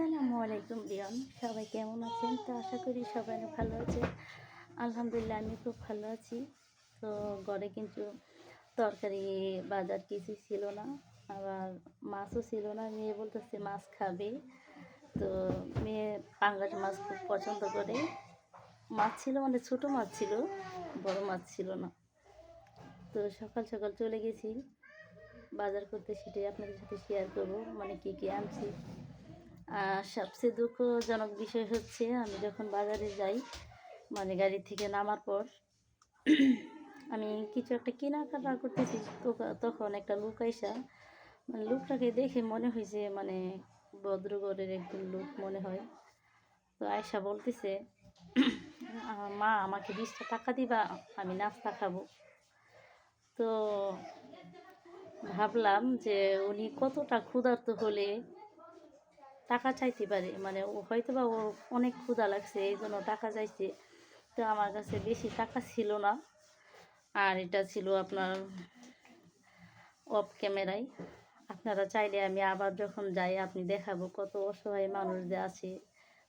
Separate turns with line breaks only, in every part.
আসসালামু আলাইকুম রিয়ন সবাই কেমন আছেন? তো আশা করি সবাই ভালো আছে আলহামদুলিল্লাহ, আমি খুব ভালো আছি। তো ঘরে কিন্তু তরকারি বাজার কিছু ছিল না। আবার মাছও ছিল না। মেয়ে বলতেছে মাছ খাবে। তো মেয়ে পাঙ্গাস মাছ খুব পছন্দ করে। মাছ ছিল মানে ছোটো মাছ ছিল, বড় মাছ ছিল না। তো সকাল সকাল চলে গেছি। বাজার করতে সেটাই আপনাদের সাথে শেয়ার করব। মানে কী কী আনছি। সবচেয়ে দুঃখজনক বিষয় হচ্ছে, আমি যখন বাজারে যাই মানে গাড়ি থেকে নামার পর, আমি কিছু একটা কেনাকাটা করতেছি তখন একটা লোক আইসা মানে লোকটাকে দেখে মনে হয়েছে মানে ভদ্রগড়ের একজন লোক মনে হয়। তো আয়সা বলতেছে মা, আমাকে বিশটা টাকা দিবা, আমি নাস্তা খাব। তো ভাবলাম যে উনি কতটা ক্ষুধার্ত হলে টাকা চাইতে পারে মানে ও হয়তো বা ওর অনেক ক্ষুধা লাগছে, এই জন্য টাকা চাইছে। তো আমার কাছে বেশি টাকা ছিল না। আর এটা ছিল আপনার অফ ক্যামেরায় আপনারা চাইলে আমি আবার যখন যাই, আপনি দেখাবো কত অসহায় মানুষ যে আছে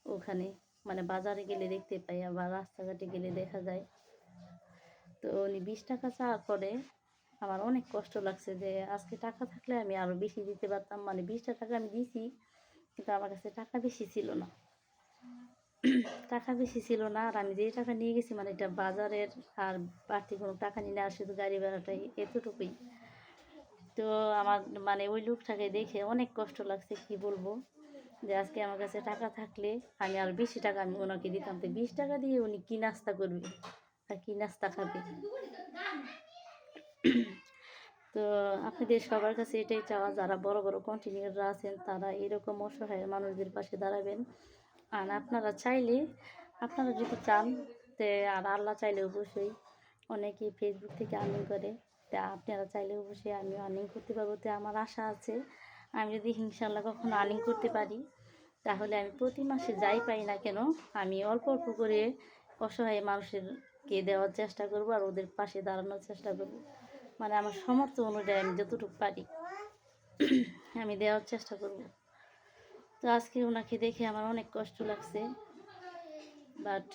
ওখানে। মানে বাজারে গেলে দেখতে পাই, আবার রাস্তাঘাটে গেলে দেখা যায়। তো উনি বিশ টাকা চাওয়ার পরে আমার অনেক কষ্ট লাগছে যে, আজকে টাকা থাকলে আমি আরও বেশি দিতে পারতাম। মানে বিশটা টাকা আমি দিছি কিন্তু আমার কাছে টাকা বেশি ছিল না। টাকা বেশি ছিল না আর আমি যে টাকা নিয়ে গেছি মানে এটা বাজারের আর বাড়তি কোনো টাকা নিয়ে না শুধু গাড়ি ভাড়াটাই এতটুকুই। তো আমার মানে ওই লোকটাকে দেখে অনেক কষ্ট লাগছে, কি বলব? যে আজকে আমার কাছে টাকা থাকলে আমি আর বেশি টাকা আমি ওনাকে দিতাম। তো বিশ টাকা দিয়ে উনি কী নাস্তা করবে? আর কী নাস্তা খাবে? তো আপনাদের সবার কাছে এটাই চাওয়া, যারা বড় বড় কন্টিনিউররা আছেন, তারা এরকম অসহায় মানুষদের পাশে দাঁড়াবেন। আর আপনারা চাইলে, আপনারা যদি চান, তে আর আল্লাহ চাইলে অবশ্যই অনেকেই ফেসবুক থেকে আর্নিং করে। তা আপনারা চাইলে অবশ্যই আমি আর্নিং করতে পারব। তো আমার আশা আছে, আমি যদি ইনশাল্লাহ কখনো আর্নিং করতে পারি, তাহলে আমি প্রতি মাসে যাই পাই না কেন, আমি অল্প অল্প করে অসহায় মানুষেরকে দেওয়ার চেষ্টা করব আর ওদের পাশে দাঁড়ানোর চেষ্টা করব। মানে আমার সমর্থ অনুযায়ী আমি যতটুকু পারি আমি দেওয়ার চেষ্টা করব। তো আজকে ওনাকে দেখে আমার অনেক কষ্ট লাগছে বাট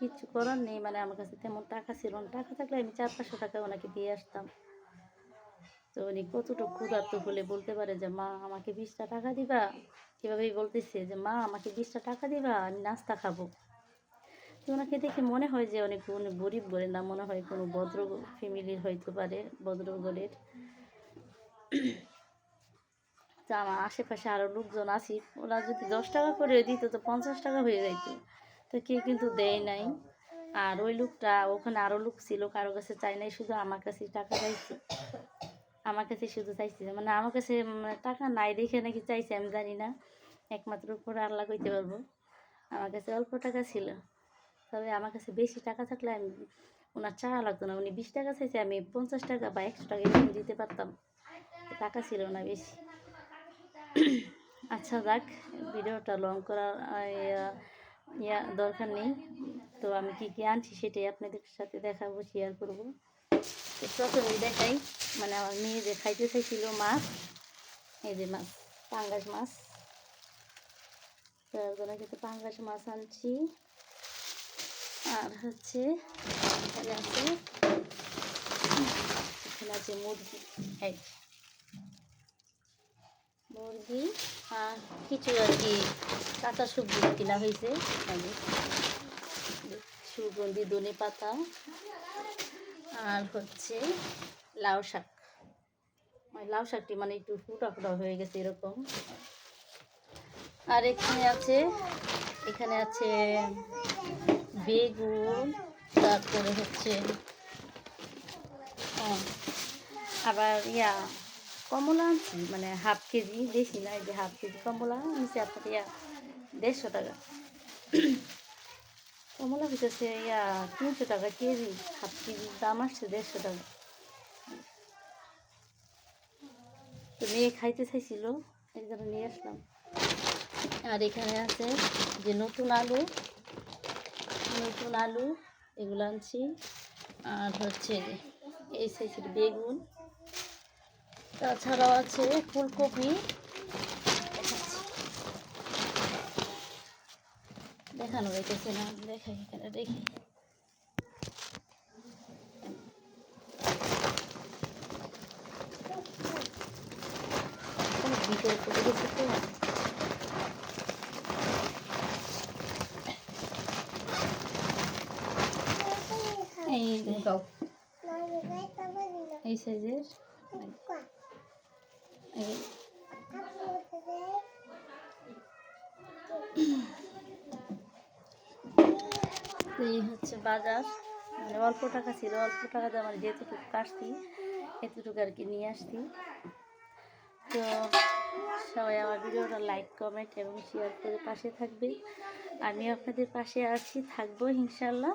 কিচ্ছু করার নেই মানে আমার কাছে তেমন টাকা ছিল না। টাকা থাকলে আমি চার পাঁচশো টাকা ওনাকে দিয়ে আসতাম। তো উনি কতটুকু ক্ষুধার্ত হলে বলতে পারে যে, মা, আমাকে বিশটা টাকা দিবা? এভাবেই বলতেছে যে, মা, আমাকে বিশটা টাকা দিবা, আমি নাস্তা খাব। তো ওনাকে দেখে মনে হয় যে অনেক গরিব বলে না, মনে হয় কোনো ভদ্র ফ্যামিলির হইতে পারে ভদ্রগরের তো আমার আশেপাশে আরও লোকজন আছি, ওরা যদি দশ টাকা করে দিত তো পঞ্চাশ টাকা হয়ে যাইত। তো কেউ কিন্তু দেয় নাই। আর ওই লোকটা, ওখানে আরও লোক ছিল, কারও কাছে চাই নাই, শুধু আমার কাছে টাকা চাইছে। আমার কাছে শুধু চাইছে মানে আমার কাছে টাকা নাই দেখে নাকি চাইছে, আমি জানি না। একমাত্র উপরে আল্লাহ কইতে পারব। আমার কাছে অল্প টাকা ছিল। তবে আমার কাছে বেশি টাকা থাকলে আমি ওনার চাওয়া লাগতো না। উনি বিশ টাকা চাইছে, আমি পঞ্চাশ টাকা বা একশো টাকা এরকম দিতে পারতাম। টাকা ছিল না বেশি। আচ্ছা যাক, ভিডিওটা লং করার ইয়া- দরকার নেই। তো আমি কি কি আনছি সেটাই আপনাদের সাথে দেখাবো শেয়ার করব। তো প্রথমেই দেখাই মানে আমার মেয়ে যে খাইতে চাইছিল মাছ, এই যে মাছ, পাঙ্গাস মাছ। তার জন্য কিন্তু পাঙ্গাস মাছ আনছি। আর হচ্ছে এখানে আছে এখানে আছে মুরগি। এই মুরগি আর কিছু আর কি, কাঁচা সবজি কিনা হয়েছে। সুগন্ধি ধনে পাতা আর হচ্ছে লাউ শাক। লাউ শাকটি মানে একটু ফুটা ফুটা হয়ে গেছে এরকম। আর এখানে আছে এখানে আছে বেগুন, তারপরে হচ্ছে আবার ইয়া, কমলা আনছি মানে হাফ কেজি বেশি না, এই যে হাফ কেজি কমলা আনছি আপনার ইয়া, দেড়শো টাকা। কমলা হইতেছে ইয়া, তিনশো টাকা কেজি হাফ কেজির দাম আসছে দেড়শো টাকা। তো মেয়ে খাইতে চাইছিল জন্য নিয়ে আসলাম। আর এখানে আছে যে নতুন আলু নতুন আলু এগুলো আনছি। আর হচ্ছে এই সাইজের বেগুন। তাছাড়াও আছে ফুলকপি। দেখানো যাইতেছে না, দেখাই এখানে, দেখি। ভিতরে পড়ে গেছে তো। যে, এই সাইজের? এই। হচ্ছে বাজার। মানে অল্প টাকা ছিল অল্প টাকা দিয়ে আমার যেটুকু কাটছি এতটুকু আর কি নিয়ে আসছি। তো সবাই আমার ভিডিওটা লাইক কমেন্ট এবং শেয়ার করে পাশে থাকবে। আমি আপনাদের পাশে আছি থাকব ইনশাল্লাহ